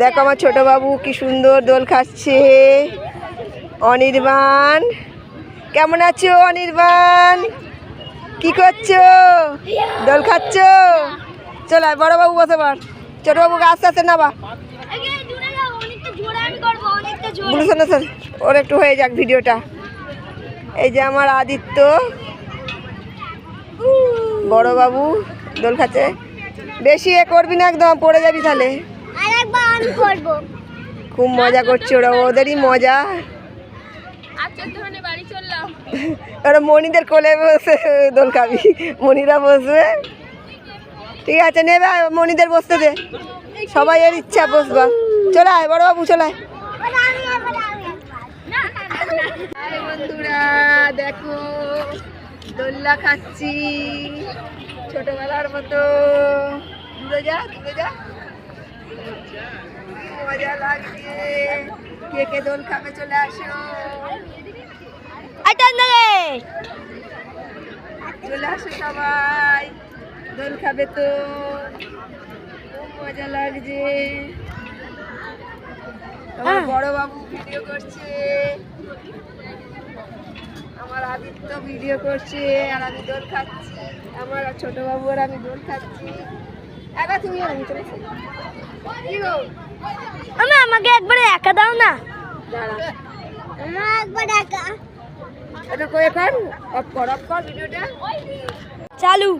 দেখো আমার ছোট বাবু কি সুন্দর দোল খাচ্ছে। অনির্বাণ কেমন আছো অনির্বাণ? কি করছ? দোল খাচ্ছ? চল বড় বাবু বসে পার ছোট বাবুকে আস্তে আস্তে নাবা বুঝে শোনো স্যার ওর একটু হয়ে যাক ভিডিওটা। এই যে আমার আদিত্য। বড় বাবু দোল খাচ্ছে। বেশি এ করবি না একদম পড়ে যাবি তাহলে। খুব মজা করছে ওরা ওদেরই মজা। ওরা মণিদের কোলে বসে দোল খাবি মণিরা বসবে। ঠিক আছে নেবে মণিদের বসতে দে। সবাই এর ইচ্ছা বসবা। চলে আয় বড় বাবু চলে আয়। বন্ধুরা দেখো দোল্লা খাচ্ছি। ছোটবেলার মতো। দূরে যা দূরে যা। মজা লাগছে। কে কে দোল খাবে চলে আসো। চলে আসো সবাই। দোল খাবে তো। খুব মজা লাগছে। বড় বাবু ভিডিও করছে। আদিত্য ভিডিও করছে আর আমি দোল খাচ্ছি আমার ছোট বাবু আর আমি দোল খাচ্ছি একা তুমি আমি চলে আমি আমাকে একবারে একা দাও না একবার একা এটা করে কর অফ কর অফ কর ভিডিওটা চালু